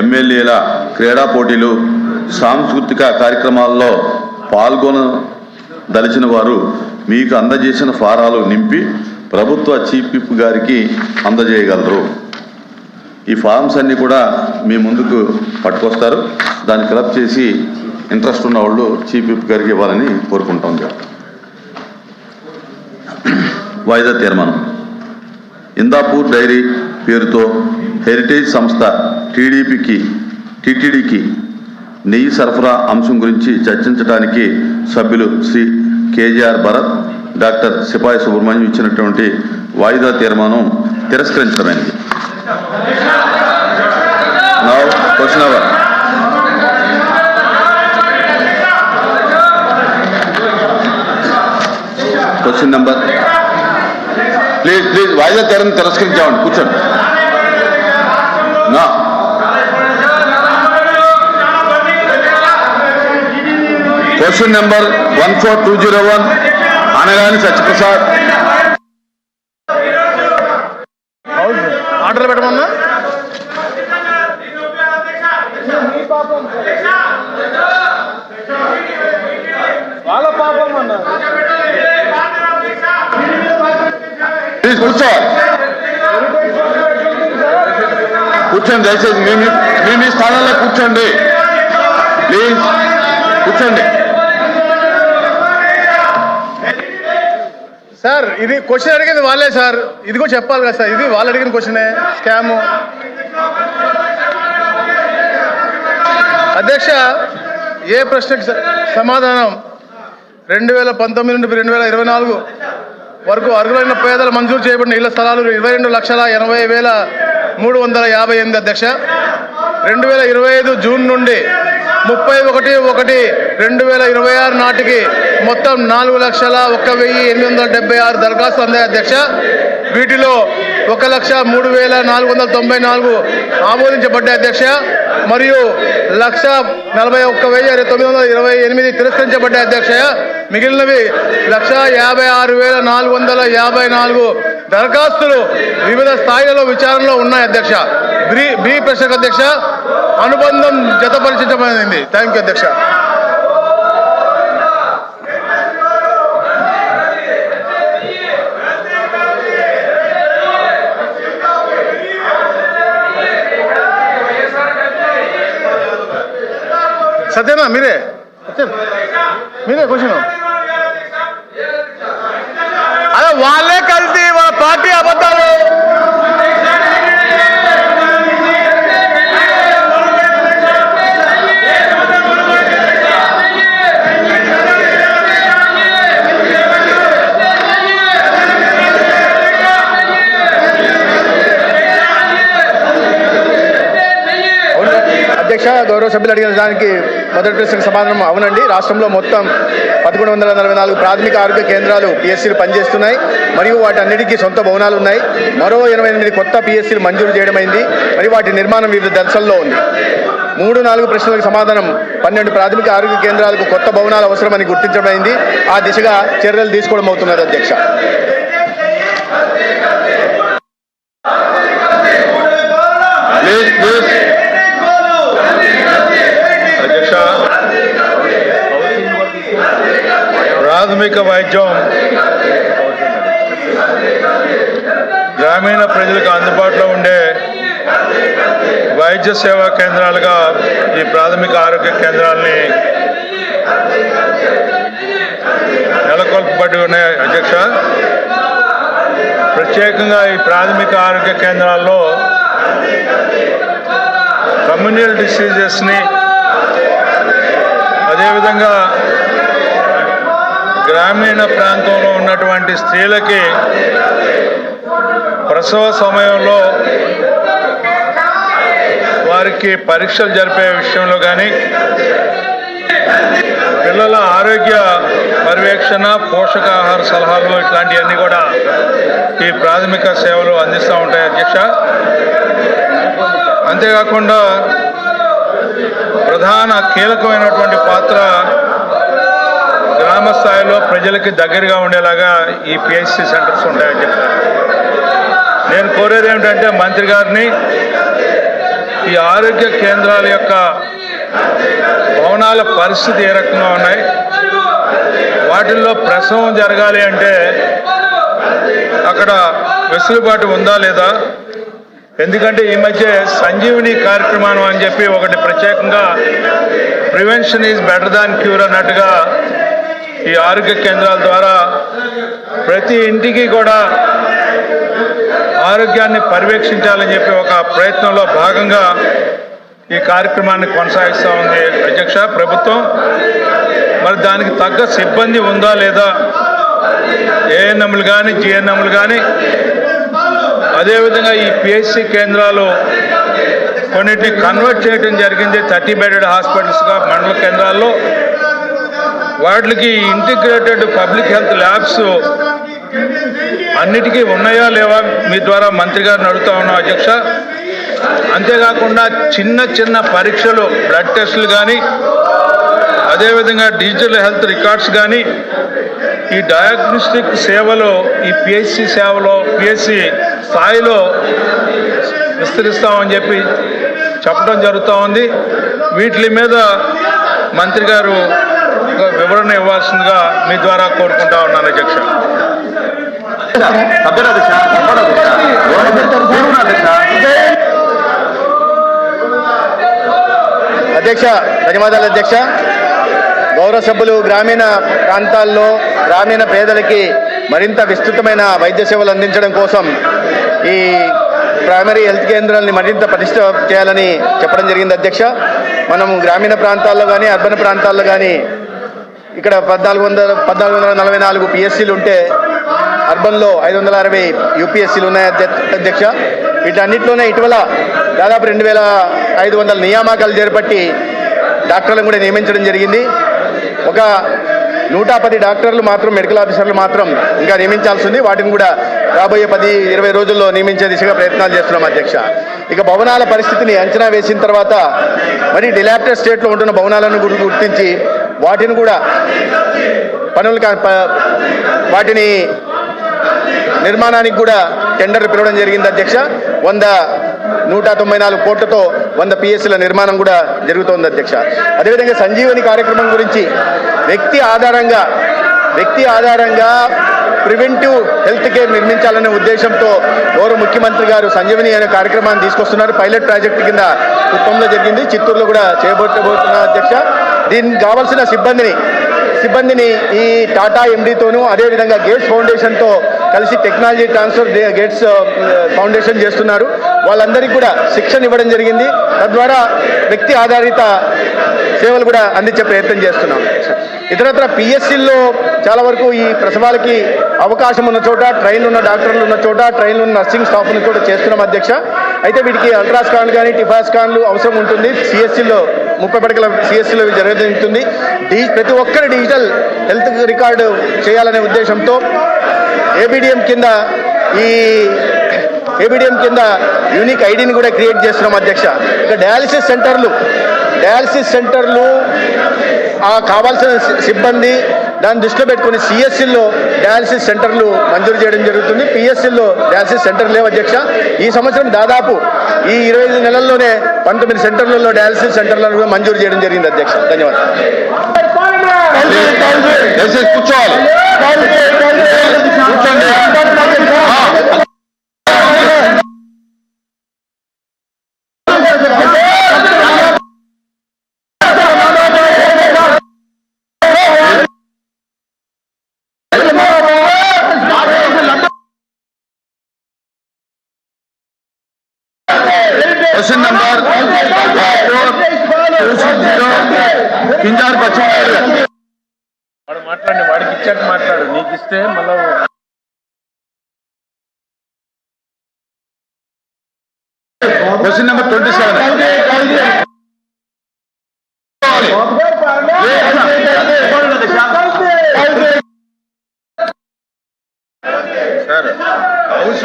ఎమ్మెల్యేల క్రీడా పోటీలు సాంస్కృతిక కార్యక్రమాల్లో పాల్గొనదలిచిన వారు మీకు అందజేసిన ఫారాలు నింపి ప్రభుత్వ చీఫ్ విప్ గారికి అందజేయగలరు. ఈ ఫార్మ్స్ అన్నీ కూడా మీ ముందుకు పట్టుకొస్తారు. దాన్ని ఫిలప్ చేసి ఇంట్రెస్ట్ ఉన్న వాళ్ళు చీఫ్ విప్ గారికి ఇవ్వాలని కోరుకుంటాం. వాయిదా తీర్మానం. ఇందాపూర్ డైరీ పేరుతో హెరిటేజ్ సంస్థ టీడీపీకి టీటీడీకి నెయ్యి సరఫరా అంశం గురించి చర్చించడానికి సభ్యులు శ్రీ కేజీఆర్ భరత్ డాక్టర్ సిపాయి సుబ్రహ్మణ్యం ఇచ్చినటువంటి వాయిదా తీర్మానం తిరస్కరించడమైనది question question question number please please వాయిదా తీరని తిరస్కరించామండి. కూర్చోండి. నా. Question number one four two zero one Anagani Satyaprasad order పెట్టమన్నా? వాళ్ళ పాపం అన్నారు. ప్లీజ్ కూర్చో. కూర్చోండి దయచేసి మీ మీ- మీ స్థానంలో కూర్చోండి. ప్లీజ్ కూర్చోండి. సార్ ఇది క్వశ్చన్ అడిగింది వాళ్ళే సార్. ఇది కూడా చెప్పాలి కదా సార్. ఇది వాళ్ళు అడిగిన క్వశ్చనే. స్కామ్. అధ్యక్ష ఏ ప్రశ్నకి స- సమాధానం? రెండు వేల పంతొమ్మిది నుండి రెండు వేల ఇరవై నాలుగు. వరకు అర్హులైన పేదలు మంజూరు చేయబడిన ఇళ్ళ స్థలాలు ఇరవై రెండు లక్షల ఎనభై వేల మూడు వందల యాభై ఎనిమిది అధ్యక్ష. రెండు వేల ఇరవై ఐదు జూన్ నుండి ముప్పై ఒకటి ఒకటి రెండు వేల ఇరవై ఆరు నాటికి మొత్తం నాలుగు లక్షల ఒక్క వెయ్యి ఎనిమిది వందల డెబ్బై ఆరు దరఖాస్తులు అందాయి అధ్యక్ష. వీటిలో ఒక లక్ష మూడు వేల నాలుగు వందల తొంభై నాలుగు ఆమోదించబడ్డాయి అధ్యక్ష. మరియు లక్ష నలభై ఒక్క వెయ్యి తొమ్మిది వందల ఇరవై ఎనిమిది తిరస్కరించబడ్డాయి అధ్యక్ష. మిగిలినవి లక్ష యాభై ఆరు వేల నాలుగు వందల యాభై నాలుగు దరఖాస్తులు వివిధ స్థాయిలలో విచారణలో ఉన్నాయి అధ్యక్ష. బి బి ప్రశ్నకు అధ్యక్ష. అనుబంధం జతపరిచించబడింది. థ్యాంక్ యూ అధ్యక్ష. సత్యనా మీరే సత్యం మీరే క్వశ్చన్ అదే వాళ్ళే కలిసి వాళ్ళ పార్టీ అబద్ధాలు అధ్యక్ష గౌరవ సభ్యులు అడిగిన దానికి మొదటి ప్రశ్నకు సమాధానం అవునండి. రాష్ట్రంలో మొత్తం పదకొండు వందల నలభై నాలుగు ప్రాథమిక ఆరోగ్య కేంద్రాలు పిఎస్సీలు పనిచేస్తున్నాయి. మరియు వాటన్నిటికీ సొంత భవనాలు ఉన్నాయి. మరో ఎనభై ఎనిమిది కొత్త పిఎస్సీలు మంజూరు చేయడమైంది. మరియు వాటి నిర్మాణం వివిధ దశల్లో ఉంది. మూడు నాలుగు ప్రశ్నలకు సమాధానం పన్నెండు ప్రాథమిక ఆరోగ్య కేంద్రాలకు కొత్త భవనాలు అవసరమని గుర్తించడమైంది ఆ దిశగా చర్యలు తీసుకోవడం అవుతున్నది అధ్యక్ష. Yes, yes. ప్రాథమిక వైద్యం గ్రామీణ ప్రజలకు అందుబాటులో ఉండే వైద్య సేవా కేంద్రాలుగా ఈ ప్రాథమిక ఆరోగ్య కేంద్రాలని నెలకొల్పబడి ఉన్నాయి అధ్యక్ష. ప్రత్యేకంగా ఈ ప్రాథమిక ఆరోగ్య కేంద్రాల్లో కమ్యూనిటీ డిసీజెస్ని అదేవిధంగా గ్రామీణ ప్రాంతంలో ఉన్నటువంటి స్త్రీలకి ప్రసవ సమయంలో వారికి పరీక్షలు జరిపే విషయంలో కానీ పిల్లల ఆరోగ్య పర్యవేక్షణ పోషకాహార సలహాలు ఇట్లాంటివన్నీ కూడా ఈ ప్రాథమిక సేవలు అందిస్తూ ఉంటాయి అధ్యక్ష. అంతేకాకుండా ప్రధాన కీలకమైనటువంటి పాత్ర గ్రామ స్థాయిలో ప్రజలకి దగ్గరగా ఉండేలాగా ఈ పిహెచ్సి సెంటర్స్ ఉంటాయని చెప్పారు. నేను కోరేది ఏమిటంటే మంత్రి గారిని ఈ ఆరోగ్య కేంద్రాల యొక్క భవనాల పరిస్థితి ఏ రకంగా ఉన్నాయి? వాటిల్లో ప్రసవం జరగాలి అంటే అక్కడ వెసులుబాటు ఉందా లేదా? ఎందుకంటే ఈ మధ్య సంజీవిని కార్యక్రమం అని చెప్పి ఒకటి ప్రత్యేకంగా prevention is better than cure అన్నట్టుగా ఈ ఆరోగ్య కేంద్రాల ద్వారా ప్రతి ఇంటికి కూడా ఆరోగ్యాన్ని పర్యవేక్షించాలని చెప్పి ఒక ప్రయత్నంలో భాగంగా ఈ కార్యక్రమాన్ని కొనసాగిస్తూ ఉంది అధ్యక్ష ప్రభుత్వం. మరి దానికి తగ్గ సిబ్బంది ఉందా లేదా? ఏఎన్ఎంలు కానీ జిఎన్ఎంలు కానీ అదేవిధంగా ఈ పిహెచ్సి కేంద్రాలు కొన్నిటిని కన్వర్ట్ చేయడం జరిగింది. థర్టీ బెడెడ్ హాస్పిటల్స్గా మండల కేంద్రాల్లో వాటికి ఇంటిగ్రేటెడ్ పబ్లిక్ హెల్త్ ల్యాబ్స్ అన్నిటికీ ఉన్నాయా లేవా? మీ ద్వారా మంత్రి గారిని అడుగుతా ఉన్నాం అధ్యక్ష? అంతేకాకుండా చిన్న చిన్న పరీక్షలు బ్లడ్ టెస్టులు కానీ అదేవిధంగా డిజిటల్ హెల్త్ రికార్డ్స్ కానీ ఈ డయాగ్నోస్టిక్ సేవలు ఈ పిహెచ్సి సేవలో పిహెచ్సి స్థాయిలో విస్తరిస్తామని చెప్పి చెప్పడం జరుగుతూ ఉంది. వీటి మీద మంత్రి గారు ఒక వివరణ ఇవ్వాల్సిందిగా మీ ద్వారా కోరుకుంటా ఉన్నాను అధ్యక్ష. అధ్యక్ష ధన్యవాదాలు అధ్యక్ష. గౌరవ సభ్యులు గ్రామీణ ప్రాంతాల్లో గ్రామీణ పేదలకి మరింత విస్తృతమైన వైద్య సేవలు అందించడం కోసం ఈ ప్రైమరీ హెల్త్ కేంద్రాలని మరింత పటిష్ట చేయాలని చెప్పడం జరిగింది అధ్యక్ష. మనం గ్రామీణ ప్రాంతాల్లో కానీ అర్బన్ ప్రాంతాల్లో కానీ ఇక్కడ పద్నాలుగు వందల పద్నాలుగు వందల నలభై నాలుగు పిఎస్సీలు ఉంటే అర్బన్లో ఐదు వందల అరవై యూపీఎస్సీలు ఉన్నాయి అధ్య- అధ్యక్ష. వీటన్నిటిలోనే ఇటీవల దాదాపు రెండు వేల ఐదు వందల నియామకాలు చేపట్టి డాక్టర్లను కూడా నియమించడం జరిగింది. ఒక నూట పది డాక్టర్లు మాత్రం మెడికల్ ఆఫీసర్లు మాత్రం ఇంకా నియమించాల్సి ఉంది. వాటిని కూడా రాబోయే పది ఇరవై రోజుల్లో నియమించే దిశగా ప్రయత్నాలు చేస్తున్నాం అధ్యక్ష. ఇక భవనాల పరిస్థితిని అంచనా వేసిన తర్వాత మరి డిలాప్టెడ్ స్టేట్లో ఉంటున్న భవనాలను గుర్తించి వాటిని కూడా పనులు కా- ప- వాటిని నిర్మాణానికి కూడా టెండర్ పిలవడం జరిగింది అధ్యక్ష. వంద నూట తొంభై నాలుగు కోట్లతో వంద పిఎస్సీల నిర్మాణం కూడా జరుగుతోంది అధ్యక్ష. అదేవిధంగా సంజీవని కార్యక్రమం గురించి వ్యక్తి ఆధారంగా వ్యక్తి ఆధారంగా ప్రివెంటివ్ హెల్త్ కేర్ నిర్మించాలనే ఉద్దేశంతో గౌరవ ముఖ్యమంత్రి గారు సంజీవని అనే కార్యక్రమాన్ని తీసుకొస్తున్నారు. పైలట్ ప్రాజెక్ట్ కింద కుప్పంలో జరిగింది. చిత్తూరులో కూడా చేయబోతున్నారు అధ్యక్ష. దీనికి కావాల్సిన సిబ్బందిని సిబ్బందిని ఈ టాటా ఎండీతోనూ అదేవిధంగా గేట్స్ ఫౌండేషన్తో కలిసి టెక్నాలజీ ట్రాన్స్ఫర్ గేట్స్ ఫౌండేషన్ చేస్తున్నారు. వాళ్ళందరికీ కూడా శిక్షణ ఇవ్వడం జరిగింది. తద్వారా వ్యక్తి ఆధారిత సేవలు కూడా అందించే ప్రయత్నం చేస్తున్నాం. ఇతరత్ర పిఎస్సీల్లో చాలా వరకు ఈ ప్రసవాలకి అవకాశం ఉన్న చోట ట్రైన్ ఉన్న డాక్టర్లు ఉన్న చోట ట్రైన్ ఉన్న నర్సింగ్ స్టాఫ్ ఉన్న చోట చేస్తున్నాం అధ్యక్ష. అయితే వీటికి అల్ట్రాస్కాన్ కానీ టిఫాస్కాన్లు అవసరం ఉంటుంది. సిఎస్సీలో ముప్పై పడకల సిఎస్సిలో జరుగుతుంది. డి ప్రతి ఒక్కరి డిజిటల్ హెల్త్ రికార్డు చేయాలనే ఉద్దేశంతో ఏబిడిఎం కింద ఈ ఏబిడిఎం కింద యూనిక్ ఐడిని కూడా క్రియేట్ చేస్తున్నాం అధ్యక్ష. ఇక డయాలసిస్ సెంటర్లు డయాలసిస్ సెంటర్లు ఆ కావాల్సిన సిబ్బంది దాన్ని దృష్టిలో పెట్టుకుని సిఎస్సిల్లో డయాలసిస్ సెంటర్లు మంజూరు చేయడం జరుగుతుంది. పిఎస్సిల్లో డయాలసిస్ సెంటర్ లేవు అధ్యక్ష. ఈ సంవత్సరం దాదాపు ఈ ఇరవై ఐదు నెలల్లోనే పంతొమ్మిది సెంటర్లలో డయాలసిస్ సెంటర్లను మంజూరు చేయడం జరిగింది అధ్యక్ష. ధన్యవాదాలు. కూర్చోవాలి. పింజార్ పశ్చిమ వాడు మాట్లాడి వాడికి ఇచ్చాక మాట్లాడు నీకు ఇస్తే మళ్ళీ question number twenty seven. Sir house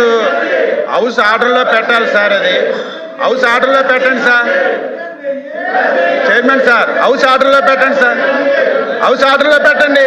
house ఆర్డర్లో పెట్టాలి సార్ అది. హౌస్ ఆర్డర్లో పెట్టండి సార్. Chairman sir? హౌస్ ఆర్డర్లో పెట్టండి సార్. హౌస్ ఆర్డర్లో పెట్టండి.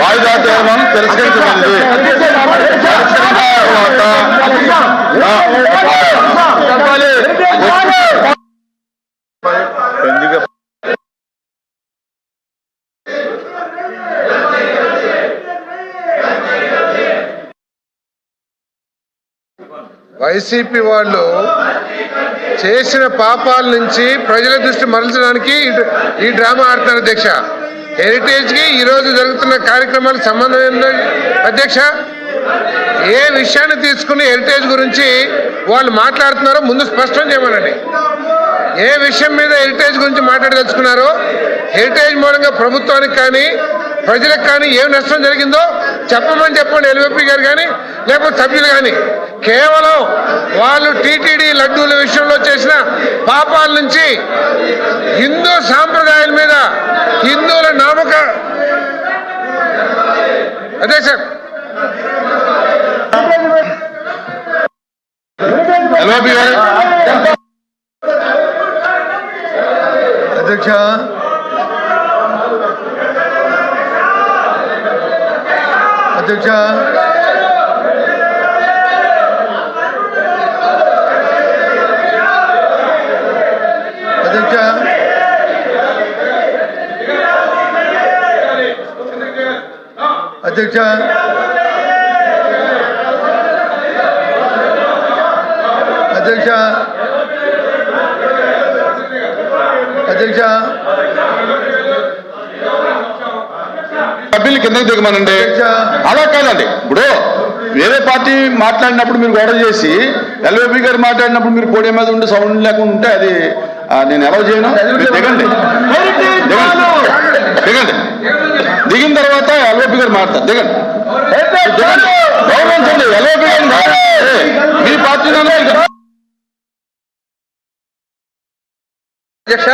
వాయిదా తీర్మానం తిరస్కరించబడింది వైసీపీ వాళ్ళు చేసిన పాపాల నుంచి ప్రజల దృష్టి మరల్చడానికి ఈ- ఈ డ్రామా ఆడుతున్నారు అధ్యక్ష. హెరిటేజ్కి ఈరోజు జరుగుతున్న కార్యక్రమాలకు సంబంధం ఏంటండి అధ్యక్ష? ఏ విషయాన్ని తీసుకుని హెరిటేజ్ గురించి వాళ్ళు మాట్లాడుతున్నారో ముందు స్పష్టం చేయమనండి ఏ విషయం మీద హెరిటేజ్ గురించి మాట్లాడదలుచుకున్నారో హెరిటేజ్ మూలంగా ప్రభుత్వానికి కానీ ప్రజలకు కానీ ఏం నష్టం జరిగిందో చెప్పమని చెప్పండి ఎల్వీపీ గారు కానీ లేకపోతే సభ్యులు కానీ. కేవలం వాళ్ళు టీటీడీ లడ్డూల విషయంలో చేసిన పాపాల నుంచి హిందూ సాంప్రదాయాల మీద హిందువుల నామక అదే సార్. అధ్యక్ష. అధ్యక్ష. అధ్యక్ష అధ్యక్ష. అధ్యక్ష. అధ్యక్ష. సభ్యులు కిందకి దిగమనండి. అలా కాదండి. ఇప్పుడు వేరే పార్టీ మాట్లాడినప్పుడు మీరు గొడవ చేసి ఎల్ఓపి గారు మాట్లాడినప్పుడు మీరు పోడియం మీద ఉండి సౌండ్ లేకుండా ఉంటే అది నేను ఎలా చేయను? దిగండి. దిగండి. దిగండి. దిగిన తర్వాత ఎల్ఓపి గారు మాట్లాడతారు దిగండి. దిగండి. గౌరవించండి. ఎల్ఓపి గారు మీ పార్టీలోనే అధ్యక్ష.